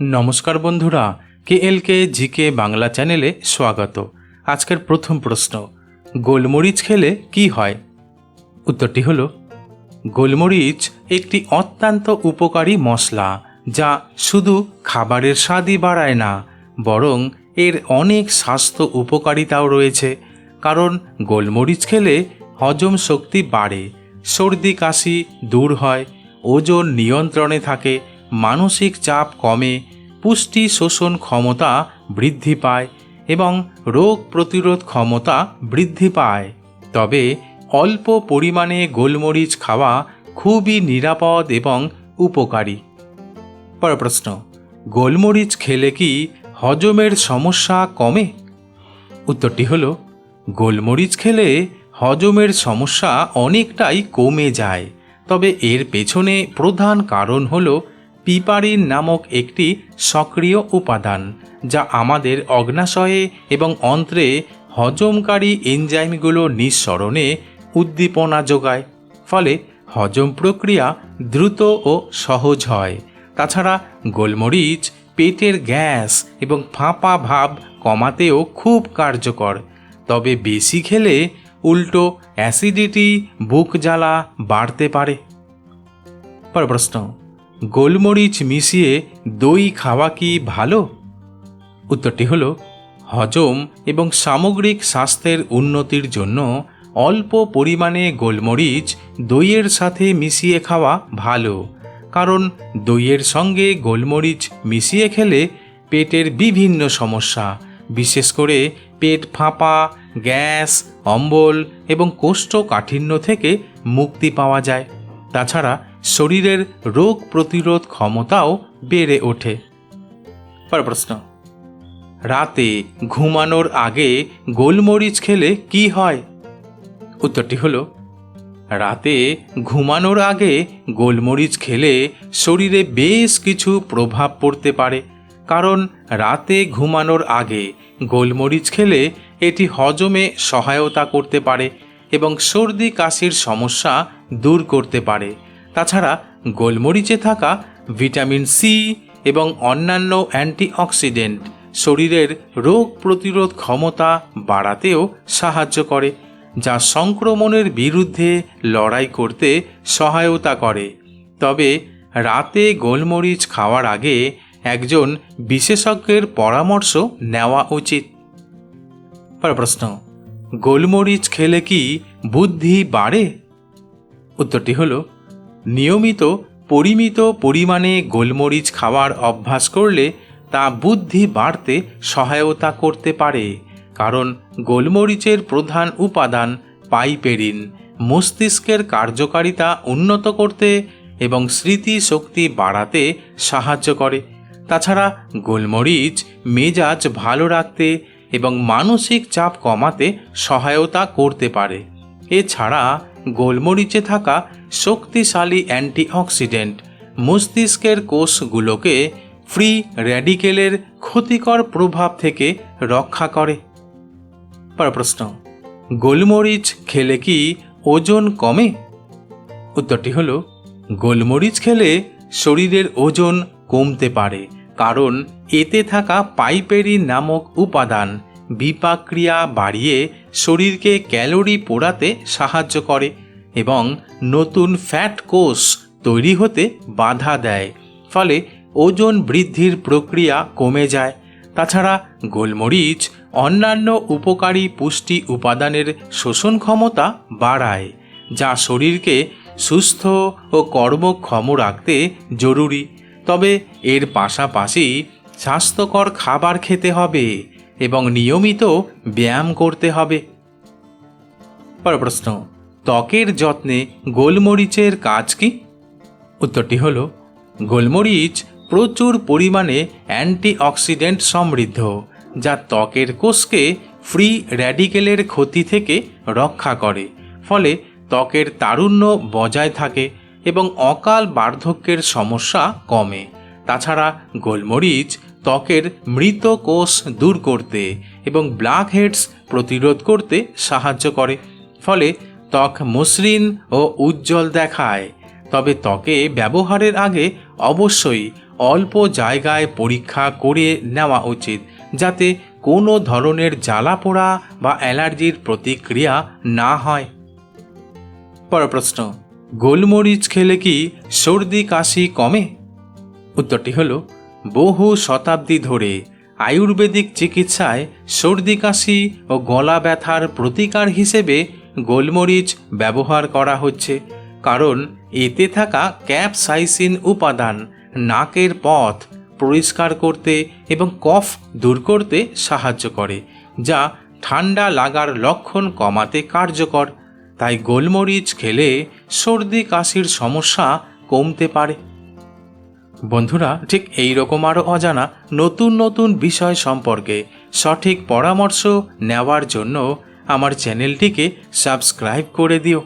নমস্কার বন্ধুরা কে এল কে জিকে বাংলা চ্যানেলে স্বাগত। আজকের প্রথম প্রশ্ন, গোলমরিচ খেলে কি হয়? উত্তরটি হলো, গোলমরিচ একটি অত্যন্ত উপকারী মশলা যা শুধু খাবারের স্বাদই বাড়ায় না, বরং এর অনেক স্বাস্থ্য উপকারিতাও রয়েছে। কারণ গোলমরিচ খেলে হজম শক্তি বাড়ে, সর্দি কাশি দূর হয়, ওজন নিয়ন্ত্রণে থাকে মানসিক চাপ কমে, পুষ্টি শোষণ ক্ষমতা বৃদ্ধি পায় এবং রোগ প্রতিরোধ ক্ষমতা বৃদ্ধি পায়। তবে অল্প পরিমাণে গোলমরিচ খাওয়া খুবই নিরাপদ এবং উপকারী। পর প্রশ্ন, গোলমরিচ খেলে কি হজমের সমস্যা কমে? উত্তরটি হল, গোলমরিচ খেলে হজমের সমস্যা অনেকটাই কমে যায়, তবে এর পেছনে প্রধান কারণ হল পিপারিন নামক একটি সক্রিয় উপাদান, যা আমাদের অগ্নাশয়ে এবং অন্ত্রে হজমকারী এনজাইমগুলো নিঃসরণে উদ্দীপনা যোগায়। ফলে হজম প্রক্রিয়া দ্রুত ও সহজ হয়। তাছাড়া গোলমরিচ, পেটের গ্যাস এবং ফাঁপা ভাব কমাতেও খুব কার্যকর। তবে বেশি খেলে উল্টো অ্যাসিডিটি, বুক জ্বালা বাড়তে পারে। পর প্রশ্ন। গোলমরিচ মিশিয়ে দই খাওয়া কি ভালো? উত্তরটি হল, হজম এবং সামগ্রিক স্বাস্থ্যের উন্নতির জন্য অল্প পরিমাণে গোলমরিচ দইয়ের সাথে মিশিয়ে খাওয়া ভালো, কারণ দইয়ের সঙ্গে গোলমরিচ মিশিয়ে খেলে পেটের বিভিন্ন সমস্যা, বিশেষ করে পেট ফাঁপা, গ্যাস, অম্বল এবং কোষ্ঠকাঠিন্য থেকে মুক্তি পাওয়া যায়। তাছাড়া শরীরের রোগ প্রতিরোধ ক্ষমতাও বেড়ে ওঠে। পর প্রশ্ন। রাতে ঘুমানোর আগে গোলমরিচ খেলে কি হয়? উত্তরটি হলো, রাতে ঘুমানোর আগে গোলমরিচ খেলে শরীরে বেশ কিছু প্রভাব পড়তে পারে, কারণ রাতে ঘুমানোর আগে গোলমরিচ খেলে এটি হজমে সহায়তা করতে পারে এবং সর্দি কাশির সমস্যা দূর করতে পারে। তাছাড়া গোলমরিচে থাকা ভিটামিন সি এবং অন্যান্য অ্যান্টিঅক্সিডেন্ট শরীরের রোগ প্রতিরোধ ক্ষমতা বাড়াতেও সাহায্য করে, যা সংক্রমণের বিরুদ্ধে লড়াই করতে সহায়তা করে। তবে রাতে গোলমরিচ খাওয়ার আগে একজন বিশেষজ্ঞের পরামর্শ নেওয়া উচিত। প্রশ্ন, গোলমরিচ খেলে কি বুদ্ধি বাড়ে? উত্তরটি হলো নিয়মিত, পরিমিত পরিমাণে গোলমরিচ খাওয়ার অভ্যাস করলে তা বুদ্ধি বাড়তে সহায়তা করতে পারে। কারণ গোলমরিচের প্রধান উপাদান পাইপেরিন। মস্তিষ্কের কার্যকারিতা উন্নত করতে এবং স্মৃতি শক্তি বাড়াতে সাহায্য করে। তাছাড়া গোলমরিচ মেজাজ ভালো রাখতে এবং মানসিক চাপ কমাতে সহায়তা করতে পারে। এছাড়া গোলমরিচে থাকা শক্তিশালী অ্যান্টিঅক্সিডেন্ট মস্তিষ্কের কোষগুলোকে ফ্রি র্যাডিকেলের ক্ষতিকর প্রভাব থেকে রক্ষা করে। পর প্রশ্ন, গোলমরিচ খেলে কি ওজন কমে? উত্তরটি হলো, গোলমরিচ খেলে শরীরের ওজন কমতে পারে, কারণ এতে থাকা পাইপেরি নামক উপাদান বিপাক্রিয়া বাড়িয়ে শরীরকে ক্যালোরি পোড়াতে সাহায্য করে এবং নতুন ফ্যাট কোষ তৈরি হতে বাধা দেয়। ফলে ওজন বৃদ্ধির প্রক্রিয়া কমে যায়। তাছাড়া গোলমরিচ, অন্যান্য উপকারী পুষ্টি উপাদানের শোষণ ক্ষমতা বাড়ায়, যা শরীরকে সুস্থ ও কর্মক্ষম রাখতে জরুরি। তবে এর পাশাপাশি স্বাস্থ্যকর খাবার খেতে হবে। এবং নিয়মিত ব্যায়াম করতে হবে। পর প্রশ্ন, ত্বকের যত্নে গোলমরিচের কাজ কি? উত্তরটি হল, গোলমরিচ প্রচুর পরিমাণে অ্যান্টিঅক্সিডেন্ট সমৃদ্ধ, যা ত্বকের কোষকে ফ্রি র্যাডিকেলের ক্ষতি থেকে রক্ষা করে, ফলে ত্বকের তারুণ্য বজায় থাকে এবং অকাল বার্ধক্যের সমস্যা কমে। তাছাড়া গোলমরিচ ত্বকের মৃত কোষ দূর করতে এবং ব্ল্যাক হেডস প্রতিরোধ করতে সাহায্য করে। ফলে ত্বক মসৃণ ও উজ্জ্বল দেখায়। তবে ত্বকে ব্যবহারের আগে অবশ্যই অল্প জায়গায় পরীক্ষা করে নেওয়া উচিত, যাতে কোনো ধরনের জ্বালা পোড়া বা অ্যালার্জির প্রতিক্রিয়া না হয়। পর প্রশ্ন, গোলমরিচ খেলে কি সর্দি কাশি কমে? উত্তরটি হলো বহু শতাব্দী ধরে আয়ুর্বেদিক চিকিৎসায় সর্দি কাশি ও গলা ব্যথার প্রতিকার হিসেবে গোলমরিচ ব্যবহার করা হচ্ছে, কারণ এতে থাকা ক্যাপসাইসিন উপাদান নাকের পথ পরিষ্কার করতে এবং কফ দূর করতে সাহায্য করে, যা ঠান্ডা লাগার লক্ষণ কমাতে কার্যকর। তাই গোলমরিচ খেলে সর্দি কাশির সমস্যা কমতে পারে। বন্ধুরা, ঠিক এই রকম আরও অজানা নতুন নতুন বিষয় সম্পর্কে সঠিক পরামর্শ নেওয়ার জন্য আমার চ্যানেলটিকে সাবস্ক্রাইব করে দিও।